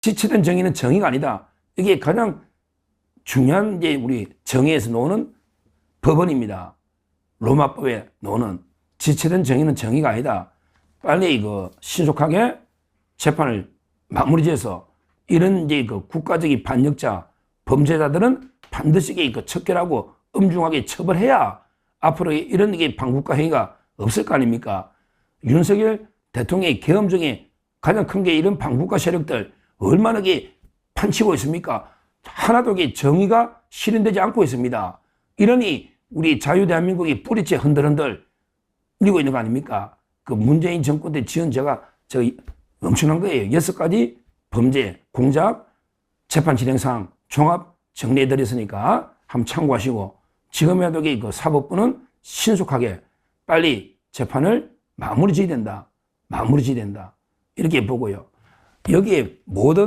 지체된 정의는 정의가 아니다. 이게 가장 중요한 이제 우리 정의에서 나오는 법원입니다. 로마법에 나오는 지체된 정의는 정의가 아니다. 빨리 이거 신속하게 재판을 마무리 지어서 이런 이제 그 국가적인 반역자, 범죄자들은 반드시 그 척결하고 엄중하게 처벌해야 앞으로 이런 게 반국가 행위가 없을 거 아닙니까? 윤석열 대통령의 계엄 중에 가장 큰 게 이런 반국가 세력들 얼마나 게 판치고 있습니까? 하나도 게 정의가 실현되지 않고 있습니다. 이러니 우리 자유대한민국이 뿌리째 흔들흔들 밀고 있는 거 아닙니까? 그 문재인 정권 때 지은 제가 저 엄청난 거예요. 여섯 가지 범죄, 공작, 재판 진행상 종합 정리해 드렸으니까 한번 참고하시고 지금이라도 그 사법부는 신속하게 빨리 재판을 마무리 지어야 된다. 마무리 지어야 된다. 이렇게 보고요. 여기에 모든